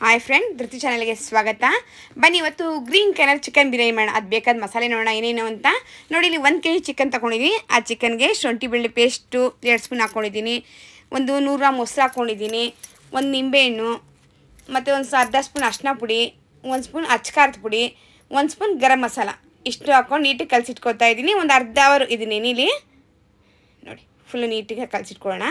Hi friend Dhriti ಚಾನಲ್ಗೆ ಸ್ವಾಗತ. ಬನ್ನಿ ಇವತ್ತು ಗ್ರೀನ್ ಕಲರ್ ಚಿಕನ್ ಬಿರಿಯಾನಿ ಮಾಡೋಣ. ಅದು ಬೇಕಾದ ಮಸಾಲೆ ನೋಡೋಣ, ಏನೇನು ಅಂತ. ನೋಡಿ ಇಲ್ಲಿ ಒಂದು ಕೆ ಜಿ ಚಿಕನ್ ತೊಗೊಂಡಿದ್ದೀನಿ ಆ ಚಿಕನ್ಗೆ ಶುಂಠಿ ಬೆಳ್ಳಿ ಪೇಸ್ಟು ಎರಡು ಸ್ಪೂನ್ ಹಾಕ್ಕೊಂಡಿದ್ದೀನಿ ಒಂದು ನೂರು ಗ್ರಾಮ್ ಮೊಸರು ಹಾಕ್ಕೊಂಡಿದ್ದೀನಿ ಒಂದು ನಿಂಬೆಹಣ್ಣು, ಮತ್ತು ಒಂದು ಅರ್ಧ ಸ್ಪೂನ್ ಅರಿಶಿನ ಪುಡಿ, ಒಂದು ಸ್ಪೂನ್ ಅಚ್ಕಾರದ ಪುಡಿ, ಒಂದು ಸ್ಪೂನ್ ಗರಂ ಮಸಾಲ. ಇಷ್ಟು ಹಾಕ್ಕೊಂಡು ನೀಟಾಗಿ ಕಲಸಿಟ್ಕೊತಾ ಇದ್ದೀನಿ ಒಂದು ಅರ್ಧ ಅವರ್ ಇದ್ದೀನಿ ನೀಲಿ. ನೋಡಿ ಫುಲ್ಲು ನೀಟಾಗಿ ಕಲಸಿಟ್ಕೊಳ್ಳೋಣ.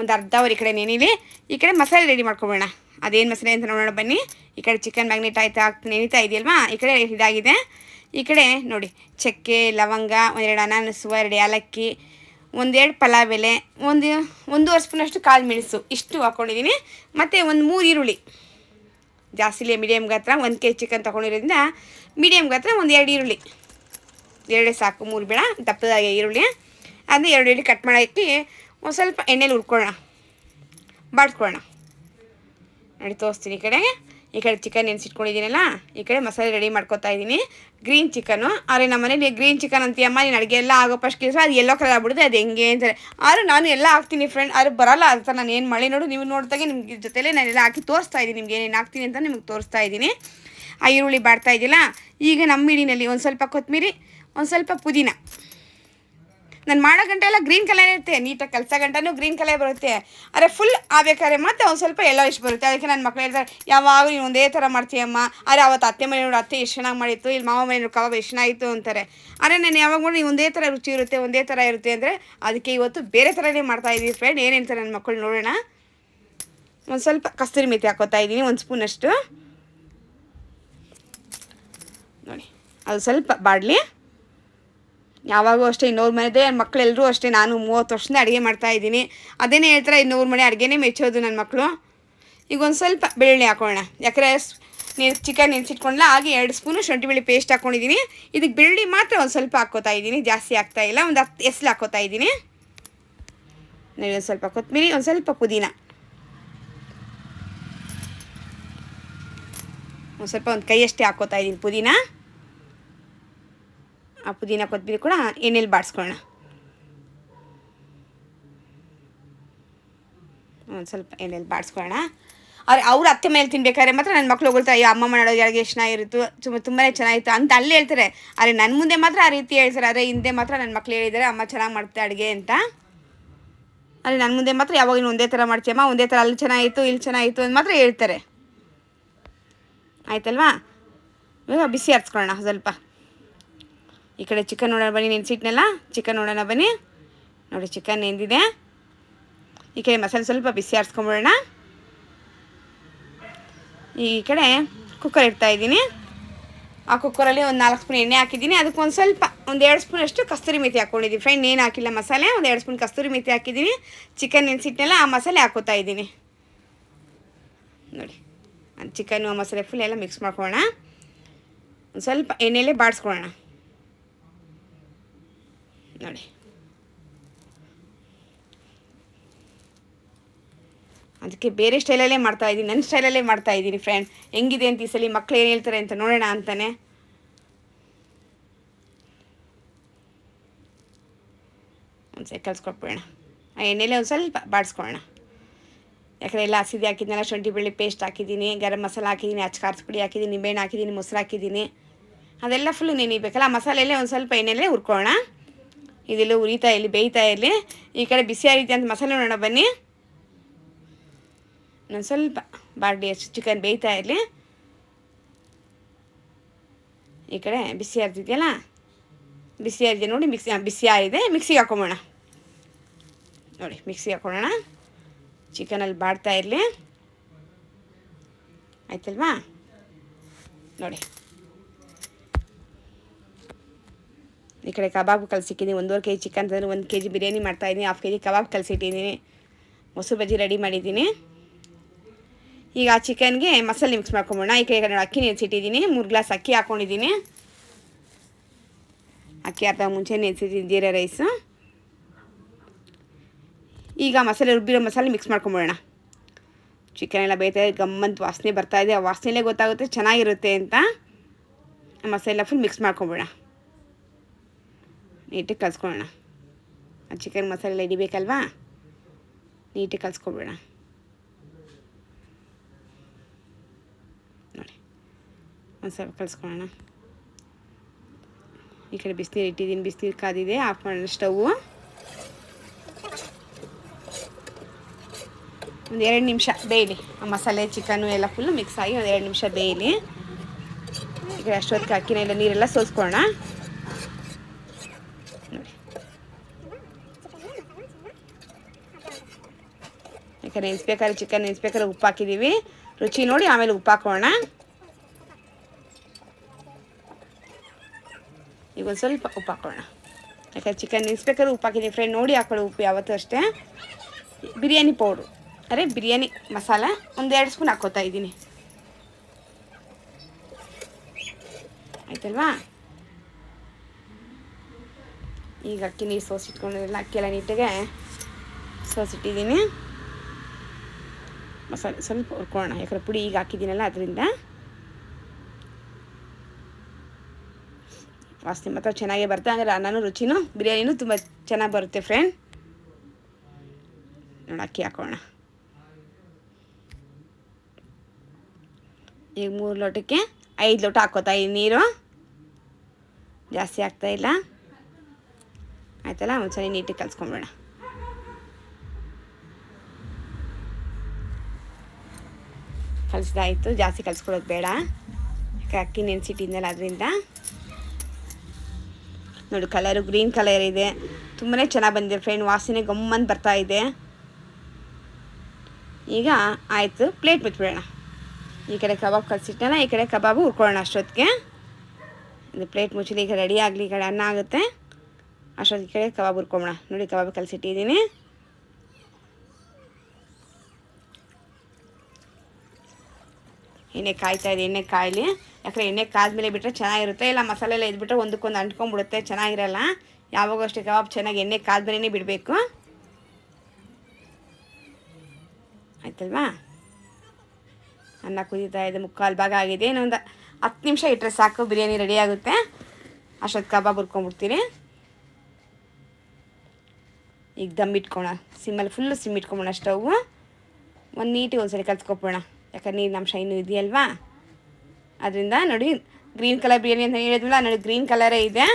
ಒಂದು ಅರ್ಧ ಅವರ್ ಈ ಕಡೆ ನೆನಿಲಿ ಈ ಕಡೆ ಮಸಾಲೆ ರೆಡಿ ಮಾಡ್ಕೊಬೋಣ. ಅದೇನು ಮಸಾಲೆ ಅಂತ ನೋಡೋಣ ಬನ್ನಿ. ಈ ಕಡೆ ಚಿಕನ್ ಮ್ಯಾಗ್ನೆಟ್ ಆಯ್ತಾ ಹಾಕ್ತಾ ನೆನೀತಾ ಇದೆಯಲ್ವಾ? ಈ ಕಡೆ ಇದಾಗಿದೆ. ಈ ಕಡೆ ನೋಡಿ, ಚಕ್ಕೆ, ಲವಂಗ, ಒಂದೆರಡು ಅನಾನಸು, ಎರಡು ಏಲಕ್ಕಿ, ಒಂದೆರಡು ಪಲಾವ್ ಎಲೆ ಒಂದು, ಒಂದೂವರೆ ಸ್ಪೂನಷ್ಟು ಕಾಳು ಮೆಣಸು. ಇಷ್ಟು ಹಾಕ್ಕೊಂಡಿದ್ದೀನಿ ಮತ್ತು ಒಂದು ಮೂರು ಈರುಳ್ಳಿ. ಜಾಸ್ತಿಲಿ ಮೀಡಿಯಮ್ ಗಾತ್ರ. ಒಂದು ಕೆ ಜಿ ಚಿಕನ್ ತೊಗೊಂಡಿರೋದ್ರಿಂದ ಮೀಡಿಯಮ್ ಗಾತ್ರ ಒಂದು ಎರಡು ಈರುಳ್ಳಿ. ಎರಡೇ ಸಾಕು, ಮೂರು ಬೇಡ. ದಪ್ಪದಾಗಿ ಈರುಳ್ಳಿ. ಅದನ್ನ ಎರಡು ಈರುಳ್ಳಿ ಕಟ್ ಮಾಡೋಕ್ಕೆ ಒಂದು ಸ್ವಲ್ಪ ಎಣ್ಣೆಲಿ ಹುರ್ಕೊಳ್ಳೋಣ. ಬಾಡ್ಸ್ಕೊಳ್ಳೋಣ ನೋಡಿ ತೋರಿಸ್ತೀನಿ ಈ ಕಡೆ. ಈ ಕಡೆ ಚಿಕನ್ ನೆನೆಸಿಟ್ಕೊಂಡಿದ್ದೀನಲ್ಲ ಈ ಕಡೆ ಮಸಾಲೆ ರೆಡಿ ಮಾಡ್ಕೊತಾ ಇದ್ದೀನಿ. ಗ್ರೀನ್ ಚಿಕನು ಆದರೆ ನಮ್ಮ ಮನೇಲಿ ಗ್ರೀನ್ ಚಿಕನ್ ಅಂತೀಯಮ್ಮ, ನೀನು ಅಡುಗೆ ಎಲ್ಲ ಆಗೋ ಫಸ್ಟ್ ಕೆಲಸ ಅದು ಎಲ್ಲೋ ಕಲರ್ ಆಗ್ಬಿಡುತ್ತೆ, ಅದು ಹೆಂಗೆ ಅಂತಾರೆ ಆದರೂ ನಾನು ಎಲ್ಲ ಹಾಕ್ತೀನಿ ಫ್ರೆಂಡ್ ಆದ್ರೆ ಬರಲ್ಲ ಅಂತ ನಾನು ಏನು ಮಾಡಿ ನೋಡು, ನೀವು ನೋಡಿದಾಗೆ ನಿಮ್ಗೆ ಜೊತೆಲೇ ನಾನೆಲ್ಲ ಹಾಕಿ ತೋರಿಸ್ತಾ ಇದ್ದೀನಿ, ನಿಮ್ಗೆ ಏನೇನು ಹಾಕ್ತೀನಿ ಅಂತ ನಿಮ್ಗೆ ತೋರಿಸ್ತಾ ಇದ್ದೀನಿ. ಆ ಈರುಳ್ಳಿ ಬಾಡ್ತಾ ಇದೆಯಲ್ಲ, ಈಗ ನಮ್ಮ ಹಿಡಿನಲ್ಲಿ ಒಂದು ಸ್ವಲ್ಪ ಕೊತ್ತಂಬರಿ ಒಂದು ಸ್ವಲ್ಪ ಪುದೀನ. ನಾನು ಮಾಡೋ ಗಂಟೆ ಎಲ್ಲ ಗ್ರೀನ್ ಕಲರ್ ಇರುತ್ತೆ. ನೀಟಾಗಿ ಕಲಸ ಗಂಟನೂ ಗ್ರೀನ್ ಕಲರ್ ಬರುತ್ತೆ. ಅರೆ ಫುಲ್ ಆಗ್ಬೇಕಾದ್ರೆ ಮತ್ತೆ ಒಂದು ಸ್ವಲ್ಪ ಎಲ್ಲೋ ಇಷ್ಟು ಬರುತ್ತೆ. ಅದಕ್ಕೆ ನನ್ನ ಮಕ್ಳು ಹೇಳ್ತಾರೆ ಯಾವಾಗ ನೀವು ಒಂದೇ ಥರ ಮಾಡ್ತೀಯಮ್ಮ ಅರೆ ಅವತ್ತು ಅತ್ತೆ ಮನೆ ನೋಡು, ಅತ್ತೆ ಎಷ್ಟು ಚೆನ್ನಾಗಿ ಮಾಡಿತ್ತು ಇಲ್ಲಿ ಮಾವ ಮನೆ ನೋಡು, ಕಬಾಬ್ ಎಷ್ಟು ಚೆನ್ನಾಗಿತ್ತು ಅಂತಾರೆ. ಅರೆ ನಾನು ಯಾವಾಗ ನೋಡಿ ಒಂದೇ ಥರ ರುಚಿ ಇರುತ್ತೆ, ಒಂದೇ ಥರ ಇರುತ್ತೆ ಅಂದರೆ ಅದಕ್ಕೆ ಇವತ್ತು ಬೇರೆ ಥರನೇ ಮಾಡ್ತಾ ಇದ್ದೀವಿ ಫ್ರೆಂಡ್ ಏನು ಹೇಳ್ತಾರೆ ನನ್ನ ಮಕ್ಕಳು ನೋಡೋಣ. ಒಂದು ಸ್ವಲ್ಪ ಕಸ್ತೂರಿ ಮೆಥಿ ಹಾಕೋತಾ ಇದ್ದೀನಿ ಒಂದು ಸ್ಪೂನಷ್ಟು ನೋಡಿ, ಅದು ಸ್ವಲ್ಪ ಬಾಡಲಿ. ಯಾವಾಗೂ ಅಷ್ಟೇ ಇನ್ನೂರು ಮನೆದೇ ಮಕ್ಕಳೆಲ್ಲರೂ ಅಷ್ಟೇ, ನಾನು ಮೂವತ್ತು ವರ್ಷದಿಂದ ಅಡುಗೆ ಮಾಡ್ತಾ ಇದ್ದೀನಿ. ಅದೇನೇ ಹೇಳ್ತಾರೆ, ಇನ್ನೂರು ಮನೆ ಅಡುಗೆನೇ ಮೆಚ್ಚೋದು ನನ್ನ ಮಕ್ಕಳು ಈಗ ಒಂದು ಸ್ವಲ್ಪ ಬೆಳ್ಳುಳ್ಳಿ ಹಾಕೋಣ. ಯಾಕಂದರೆ ನೀನು ಚಿಕನ್ ನೆನೆಸಿಟ್ಕೊಂಡ್ಲ, ಹಾಗೆ ಎರಡು ಸ್ಪೂನು ಶುಂಠಿ ಬೆಳ್ಳಿ ಪೇಸ್ಟ್ ಹಾಕ್ಕೊಂಡಿದ್ದೀನಿ ಇದಕ್ಕೆ ಬೆಳ್ಳಿ ಮಾತ್ರ ಒಂದು ಸ್ವಲ್ಪ ಹಾಕ್ಕೋತಾ ಇದ್ದೀನಿ, ಜಾಸ್ತಿ ಹಾಕ್ತಾ ಇಲ್ಲ, ಒಂದು ಹತ್ತು ಎಸ್ಲು ಹಾಕ್ಕೋತಾ ಇದ್ದೀನಿ. ಒಂದು ಸ್ವಲ್ಪ ಕೊತ್ತಂಬರಿ ಒಂದು ಸ್ವಲ್ಪ ಪುದೀನ. ಒಂದು ಸ್ವಲ್ಪ ಒಂದು ಕೈಯಷ್ಟೇ ಹಾಕ್ಕೋತಾ ಇದ್ದೀನಿ ಪುದೀನ. ಆ ಪುದೀನ ಕೊತ್ತಂಬರಿ ಕೂಡ ಎಣ್ಣೆಲಿ ಬಾಡಿಸ್ಕೊಳ್ಳೋಣ. ಒಂದು ಸ್ವಲ್ಪ ಎಣ್ಣೆಲಿ ಬಾಡಿಸ್ಕೊಳ್ಳೋಣ. ಅವ್ರು ಅವ್ರ ಅತ್ತೆ ಮೇಲೆ ತಿನ್ಬೇಕಾದ್ರೆ ಮಾತ್ರ ನನ್ನ ಮಕ್ಳು ಹೋಗ್ತಾರೆ ಅಯ್ಯೋ, ಅಮ್ಮ ಮಾಡೋದು ಯಾರಿಗೆ ಎಷ್ಟು ಚೆನ್ನಾಗಿರುತ್ತು ತುಂಬ ತುಂಬಾ ಚೆನ್ನಾಗಿತ್ತು ಅಂತ ಅಲ್ಲಿ ಹೇಳ್ತಾರೆ. ಆದರೆ ನನ್ನ ಮುಂದೆ ಮಾತ್ರ ಆ ರೀತಿ ಹೇಳ್ತಾರೆ. ಆದರೆ ಹಿಂದೆ ಮಾತ್ರ ನನ್ನ ಮಕ್ಳು ಹೇಳಿದ್ದಾರೆ, ಅಮ್ಮ ಚೆನ್ನಾಗಿ ಮಾಡ್ತಾ ಅಡುಗೆ ಅಂತ. ಆದರೆ ನನ್ನ ಮುಂದೆ ಮಾತ್ರ ಯಾವಾಗ ನೀನು ಒಂದೇ ಥರ ಮಾಡ್ತೀಯಮ್ಮ ಒಂದೇ ಥರ ಅಲ್ಲಿ ಚೆನ್ನಾಗಿತ್ತು, ಇಲ್ಲಿ ಚೆನ್ನಾಗಿತ್ತು ಅಂತ ಮಾತ್ರ ಹೇಳ್ತಾರೆ. ಆಯ್ತಲ್ವಾ? ಇವಾಗ ಬಿಸಿ ಹರ್ಸ್ಕೊಳ್ಳೋಣ ಸ್ವಲ್ಪ. ಈ ಕಡೆ ಚಿಕನ್ ನೋಡೋಣ ಬನ್ನಿ ನೆನೆಸಿಟ್ನಲ್ಲ ಚಿಕನ್ ನೋಡೋಣ ಬನ್ನಿ. ನೋಡಿ ಚಿಕನ್ ನೆಂದಿದೆ. ಈ ಕಡೆ ಮಸಾಲೆ ಸ್ವಲ್ಪ ಬಿಸಿ ಆರಿಸ್ಕೊಂಬಿಡೋಣ. ಈ ಕಡೆ ಕುಕ್ಕರ್ ಇಡ್ತಾ ಇದ್ದೀನಿ. ಆ ಕುಕ್ಕರಲ್ಲಿ ಒಂದು ನಾಲ್ಕು ಸ್ಪೂನ್ ಎಣ್ಣೆ ಹಾಕಿದ್ದೀನಿ. ಅದಕ್ಕೆ ಒಂದು ಸ್ವಲ್ಪ, ಒಂದು ಎರಡು ಸ್ಪೂನ್ ಅಷ್ಟು ಕಸ್ತೂರಿ ಮೆಥಿ ಹಾಕ್ಕೊಂಡಿದ್ದೀನಿ ಫ್ರೆಂಡ್ ಏನು ಹಾಕಿಲ್ಲ ಮಸಾಲೆ, ಒಂದು ಎರಡು ಸ್ಪೂನ್ ಕಸ್ತೂರಿ ಮೆಥಿ ಹಾಕಿದ್ದೀನಿ. ಚಿಕನ್ ನೆನೆಸಿಟ್ನೆಲ್ಲ ಆ ಮಸಾಲೆ ಹಾಕೋತಾ ಇದ್ದೀನಿ. ನೋಡಿ ಚಿಕನ್ನು ಮಸಾಲೆ ಫುಲ್ ಎಲ್ಲ ಮಿಕ್ಸ್ ಮಾಡ್ಕೊಳ್ಳೋಣ. ಒಂದು ಸ್ವಲ್ಪ ಎಣ್ಣೆಯಲ್ಲೇ ಬಾಡಿಸ್ಕೊಳ್ಳೋಣ ನೋಡಿ ಅದಕ್ಕೆ ಬೇರೆ ಸ್ಟೈಲಲ್ಲೇ ಮಾಡ್ತಾ ಇದ್ದೀನಿ. ನನ್ನ ಸ್ಟೈಲಲ್ಲೇ ಮಾಡ್ತಾ ಇದ್ದೀನಿ ಫ್ರೆಂಡ್ ಹೆಂಗಿದೆ ಅಂತ ಈ ಸಲ ಮಕ್ಳು ಏನು ಹೇಳ್ತಾರೆ ಅಂತ ನೋಡೋಣ ಅಂತಾನೆ. ಒಂದು ಸರಿ ಕಲ್ಸ್ಕೊಟ್ಬಿಡೋಣ ಆ ಎಣ್ಣೆಲೆ ಒಂದು ಸ್ವಲ್ಪ ಬಾಡಿಸ್ಕೊಳ್ಳೋಣ ಯಾಕಂದರೆ ಎಲ್ಲ ಹಸಿದೆ ಹಾಕಿದ್ನೆಲ್ಲ, ಶುಂಠಿ ಬೆಳ್ಳಿ ಪೇಸ್ಟ್ ಹಾಕಿದ್ದೀನಿ, ಗರಂ ಮಸಾಲ ಹಾಕಿದ್ದೀನಿ ಅಚ್ಕಾರದ ಪುಡಿ ಹಾಕಿದ್ದೀನಿ, ನಿಂಬೆಹಣ್ಣು ಹಾಕಿದ್ದೀನಿ, ಮೊಸರು ಹಾಕಿದ್ದೀನಿ. ಅದೆಲ್ಲ ಫುಲ್ ನೆನಿಬೇಕಲ್ಲ ಮಸಾಲೆಯಲ್ಲೇ ಒಂದು ಸ್ವಲ್ಪ ಎಣ್ಣೆಲೇ ಹುರ್ಕೊಳ್ಳೋಣ. ಇದೆಲ್ಲ ಉರಿತಾ ಇರಲಿ, ಬೇಯ್ತಾ ಇರಲಿ. ಈ ಕಡೆ ಬಿಸಿ ಆಗಿದೆ ಅಂತ ಮಸಾಲೆ ನೋಡೋಣ, ಬನ್ನಿ. ನಾನು ಸ್ವಲ್ಪ ಅಷ್ಟು ಚಿಕನ್ ಬೇಯ್ತಾ ಇರಲಿ. ಈ ಕಡೆ ಬಿಸಿ ಆಗ್ತಿದೆಯಲ್ಲ? ಬಿಸಿ ಆಗಿದೆ ನೋಡಿ, ಮಿಕ್ಸಿ ಬಿಸಿ ಆಗಿದೆ. ಮಿಕ್ಸಿಗೆ ಹಾಕೊಂಬೋಣ. ನೋಡಿ, ಮಿಕ್ಸಿಗೆ ಹಾಕೊಳ್ಳೋಣ ಚಿಕನಲ್ಲಿ ಬಾಡ್ತಾ ಇರಲಿ. ಆಯ್ತಲ್ವಾ? ನೋಡಿ. ಈ ಕಡೆ ಕಬಾಬ್ ಕಲಸಿಟ್ಟಿದ್ದೀನಿ ಒಂದೂವರೆ ಕೆ ಜಿ ಚಿಕನ್ ತಂದರೆ ಒಂದು ಕೆ ಜಿ ಬಿರಿಯಾನಿ ಮಾಡ್ತಾಯಿದ್ದೀನಿ ಹಾಫ್ ಕೆ ಜಿ ಕಬಾಬ್ ಕಲಸಿಟ್ಟಿದ್ದೀನಿ. ಮೊಸರು ಬಜ್ಜಿ ರೆಡಿ ಮಾಡಿದ್ದೀನಿ. ಈಗ ಆ ಚಿಕನ್ಗೆ ಮಸಾಲೆ ಮಿಕ್ಸ್ ಮಾಡ್ಕೊಂಬೋಣ ಈ ಕಡೆ ಕಡೆ ಅಕ್ಕಿ ನೆನೆಸಿಟ್ಟಿದ್ದೀನಿ, ಮೂರು ಗ್ಲಾಸ್ ಅಕ್ಕಿ ಹಾಕ್ಕೊಂಡಿದ್ದೀನಿ ಅಕ್ಕಿ ಅರ್ಧ ಮುಂಚೆ ನೆನೆಸಿದ್ದೀನಿ ಜೀರಾ ರೈಸು ಈಗ ಮಸಾಲೆ, ರುಬ್ಬಿರೋ ಮಸಾಲೆ ಮಿಕ್ಸ್ ಮಾಡ್ಕೊಂಬೋಣ ಚಿಕನ್ ಎಲ್ಲ ಬೇಯ್ತಾ ಇದೆ, ಗಮ್ಮಂತ ವಾಸನೆ ಬರ್ತಾಯಿದೆ ಆ ವಾಸನೆಲೇ ಗೊತ್ತಾಗುತ್ತೆ, ಚೆನ್ನಾಗಿರುತ್ತೆ ಅಂತ. ಮಸಾಲೆ ಫುಲ್ ಮಿಕ್ಸ್ ಮಾಡ್ಕೊಂಬಿಡೋಣ. ನೀಟಾಗಿ ಕಲ್ಸ್ಕೊಳ್ಳೋಣ. ಆ ಚಿಕನ್ ಮಸಾಲೆ ಹಿಡಿಬೇಕಲ್ವಾ? ನೀಟಾಗಿ ಕಲಿಸ್ಕೊಬಿಡೋಣ ನೋಡಿ ಸ್ವಲ್ಪ ಕಲ್ಸ್ಕೊಳ್ಳೋಣ. ಈ ಕಡೆ ಬಿಸಿನೀರು ಇಟ್ಟಿದ್ದೀನಿ. ಬಿಸಿನೀರು ಕಾದಿದೆ. ಆಫ್ ಮಾಡೋಣ ಸ್ಟವ್ವು ಒಂದು ಎರಡು ನಿಮಿಷ ಬೇಯಲಿ ಮಸಾಲೆ ಚಿಕನ್ನು ಎಲ್ಲ ಫುಲ್ಲು ಮಿಕ್ಸ್ ಆಗಿ ಒಂದು ಎರಡು ನಿಮಿಷ ಬೇಯಲಿ ಈಗ ಅಷ್ಟೊತ್ತಿಗೆ ಅಕ್ಕಿನ ನೀರೆಲ್ಲ ಸೋಸ್ಕೊಳ್ಳೋಣ ನೋಡಿ ಯಾಕಂದ್ರೆ ನೆನೆಸ್ಬೇಕಾದ್ರೆ ಚಿಕನ್ ನೆನೆಸ್ಬೇಕಾದ್ರೆ ಉಪ್ಪು ಹಾಕಿದ್ದೀವಿ ರುಚಿ ನೋಡಿ ಆಮೇಲೆ ಉಪ್ಪು ಹಾಕೋಣ. ಈಗ ಒಂದು ಸ್ವಲ್ಪ ಉಪ್ಪು ಹಾಕೋಣ. ಯಾಕಂದ್ರೆ ಚಿಕನ್ ನೆನೆಸ್ಬೇಕಾದ್ರೆ ಉಪ್ಪು ಹಾಕಿದ್ದೀವಿ ಫ್ರೆಂಡ್ ನೋಡಿ ಹಾಕೊಳ್ಳಿ ಉಪ್ಪು ಯಾವತ್ತೂ ಅಷ್ಟೇ. ಬಿರಿಯಾನಿ ಪೌಡ್ರು. ಅರೆ, ಬಿರಿಯಾನಿ ಮಸಾಲ ಒಂದು ಎರಡು ಸ್ಪೂನ್ ಹಾಕೋತಾ ಇದ್ದೀನಿ. ಆಯ್ತಲ್ವಾ? ಈಗ ಅಕ್ಕಿ ನೀರು ಸೋಸಿಟ್ಕೊಂಡಿರಲ್ಲ ಅಕ್ಕಿ ಎಲ್ಲ ನೀಟಾಗೆ ಸೋಸಿಟ್ಟಿದ್ದೀನಿ. ಮಸಾಲೆ ಸ್ವಲ್ಪ ಹುರ್ಕೊಳ್ಳೋಣ. ಯಾಕಂದ್ರೆ ಪುಡಿ ಈಗ ಹಾಕಿದ್ದೀನಲ್ಲ, ಅದರಿಂದ. ವಾಸನೆ ಮಾತ್ರ ಚೆನ್ನಾಗೇ ಬರುತ್ತೆ ಅಂದರೆ ಅನ್ನನೂ ರುಚಿನೂ, ಬಿರಿಯಾನಿನೂ ತುಂಬ ಚೆನ್ನಾಗಿ ಬರುತ್ತೆ ಫ್ರೆಂಡ್ ನೋಡಿ, ಅಕ್ಕಿ ಹಾಕೋಣ. ಈಗ ಮೂರು ಲೋಟಕ್ಕೆ ಐದು ಲೋಟ ಹಾಕೋತಾ ಈ ನೀರು. ಜಾಸ್ತಿ ಆಗ್ತಾ ಇಲ್ಲ. ಒಂದು ಸರಿ ನೀಟಾಗಿ ಕಲ್ಸ್ಕೊಂಬಿಡೋಣ. ಕಲಿಸ್ದಾಯಿತು ಜಾಸ್ತಿ ಕಲಿಸ್ಕೊಳ್ಳೋದು ಬೇಡ. ಅಕ್ಕಿ ನೆನೆಸಿಟ್ಟಿದ್ನಲ್ಲ ಅದರಿಂದ. ನೋಡಿ ಕಲರು ಗ್ರೀನ್ ಕಲರ್ ಇದೆ. ತುಂಬಾ ಚೆನ್ನಾಗಿ ಬಂದಿದೆ ಫ್ರೆಂಡ್ ವಾಸನೆ ಗಮ್ಮಂತ ಬರ್ತಾ ಇದೆ. ಈಗ ಆಯಿತು ಪ್ಲೇಟ್ ಬಿಟ್ಬಿಡೋಣ. ಈ ಕಡೆ ಕಬಾಬ್ ಕಲಿಸಿಟ್ಟಲ್ಲ ಈ ಕಡೆ ಕಬಾಬು ಹುರ್ಕೊಳ್ಳೋಣ ಅಷ್ಟೊತ್ತಿಗೆ. ಇದು ಪ್ಲೇಟ್ ಮುಚ್ಚಿದ, ಈಗ ರೆಡಿ ಆಗಲಿ, ಈ ಕಡೆ ಅನ್ನ ಆಗುತ್ತೆ. ಅಷ್ಟೊತ್ತಿಗೆ ಈ ಕಡೆ ಕಬಾಬ್ ಹುರ್ಕೊಂಬೋಣ. ನೋಡಿ, ಕಬಾಬ್ ಕಲಿಸಿಟ್ಟಿದ್ದೀನಿ. ಎಣ್ಣೆ ಕಾಯ್ತಾ ಇದೆ, ಎಣ್ಣೆ ಕಾಯಲಿ. ಯಾಕಂದರೆ ಎಣ್ಣೆ ಕಾದ್ಮೇಲೆ ಬಿಟ್ಟರೆ ಚೆನ್ನಾಗಿರುತ್ತೆ. ಇಲ್ಲ ಮಸಾಲೆ ಎಲ್ಲ ಇದ್ಬಿಟ್ರೆ ಒಂದಕ್ಕೊಂದು ಅಂಟ್ಕೊಂಡ್ಬಿಡುತ್ತೆ, ಚೆನ್ನಾಗಿರಲ್ಲ. ಯಾವಾಗ ಅಷ್ಟೇ ಕಬಾಬ್ ಚೆನ್ನಾಗಿ ಎಣ್ಣೆ ಕಾದ್ಮೇಲೆ ಬಿಡಬೇಕು. ಆಯ್ತಲ್ವಾ? ಅನ್ನ ಕುದೀತಾ ಇದೆ, ಮುಕ್ಕಾಲು ಭಾಗ ಆಗಿದೆ. ಇನ್ನೊಂದು ಹತ್ತು ನಿಮಿಷ ಇಟ್ಟರೆ ಸಾಕು, ಬಿರಿಯಾನಿ ರೆಡಿ ಆಗುತ್ತೆ. ಅಷ್ಟೊತ್ತು ಕಬಾಬ್ ಹುರ್ಕೊಂಡ್ಬಿಡ್ತೀನಿ. ಈಗ ದಮ್ ಇಟ್ಕೊಳ ಸಿಮ್ಮಲ್ಲಿ ಫುಲ್ಲು ಸಿಮ್ ಇಟ್ಕೊಂಬೋಣ ಸ್ಟವ್ವು ಒಂದು ನೀಟಿಗೆ ಒಂದ್ಸರಿ ಕಲ್ತ್ಕೊಬೋಣ ಯಾಕಂದ್ರೆ ನೀರು ನಮ್ಮ ಇನ್ನೂ ಇದೆಯಲ್ವಾ? ಅದರಿಂದ ನೋಡಿ ಗ್ರೀನ್ ಕಲರ್ ಬಿರಿಯಾನಿ ಅಂತ ಹೇಳಿದ್ವಲ್ಲ, ನೋಡಿ ಗ್ರೀನ್ ಕಲರೇ ಇದೆ.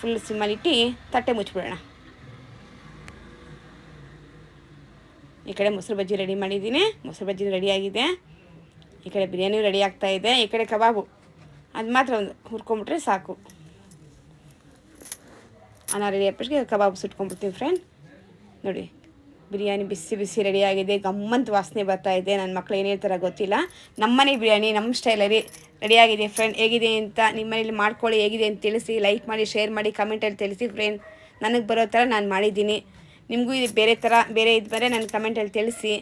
ಫುಲ್ ಸಿಮ್ಮಲ್ಲಿ ಇಟ್ಟು ತಟ್ಟೆ ಮುಚ್ಚಿಬಿಡೋಣ ಈ ಕಡೆ ಮೊಸರು ಬಜ್ಜಿ ರೆಡಿ ಮಾಡಿದ್ದೀನಿ. ಮೊಸರು ಬಜ್ಜಿ ರೆಡಿ ಆಗಿದೆ. ಈ ಕಡೆ ಬಿರಿಯಾನಿ ರೆಡಿ ಆಗ್ತಾ ಇದೆ. ಈ ಕಡೆ ಕಬಾಬು. ಅದು ಮಾತ್ರ ಒಂದು ಹುರ್ಕೊಂಬಿಟ್ರೆ ಸಾಕು. ಅನ್ನ ರೆಡಿ ಅಪ್ಪಿಗೆ ಕಬಾಬ್ ಸುಟ್ಕೊಂಡ್ಬಿಡ್ತೀವಿ ಫ್ರೆಂಡ್ ನೋಡಿ, ಬಿರಿಯಾನಿ ಬಿಸಿ ಬಿಸಿ ರೆಡಿಯಾಗಿದೆ, ಗಮ್ಮಂತ ವಾಸನೆ ಬರ್ತಾ ಇದೆ. ನನ್ನ ಮಕ್ಕಳು ಏನು ಹೇಳ್ತಾರೆ ಗೊತ್ತಿಲ್ಲ. ನಮ್ಮನೆ ಬಿರಿಯಾನಿ ನಮ್ಮ ಸ್ಟೈಲಲ್ಲಿ ರೆಡಿಯಾಗಿದೆ ಫ್ರೆಂಡ್ ಹೇಗಿದೆ ಅಂತ ನಿಮ್ಮ ಮನೇಲಿ ಮಾಡ್ಕೊಳ್ಳಿ, ಹೇಗಿದೆ ಅಂತ ತಿಳಿಸಿ ಲೈಕ್ ಮಾಡಿ ಶೇರ್ ಮಾಡಿ ಕಮೆಂಟಲ್ಲಿ ತಿಳಿಸಿ ಫ್ರೆಂಡ್ ನನಗೆ ಬರೋ ಥರ ನಾನು ಮಾಡಿದ್ದೀನಿ. ನಿಮಗೂ ಇದು ಬೇರೆ ಥರ ಬೇರೆ ಇದು ಬೇರೆ ನನ್ನ ಕಮೆಂಟಲ್ಲಿ ತಿಳಿಸಿ.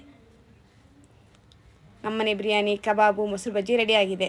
ನಮ್ಮನೆ ಬಿರಿಯಾನಿ, ಕಬಾಬು, ಮೊಸರು ಬಜ್ಜಿ ರೆಡಿಯಾಗಿದೆ.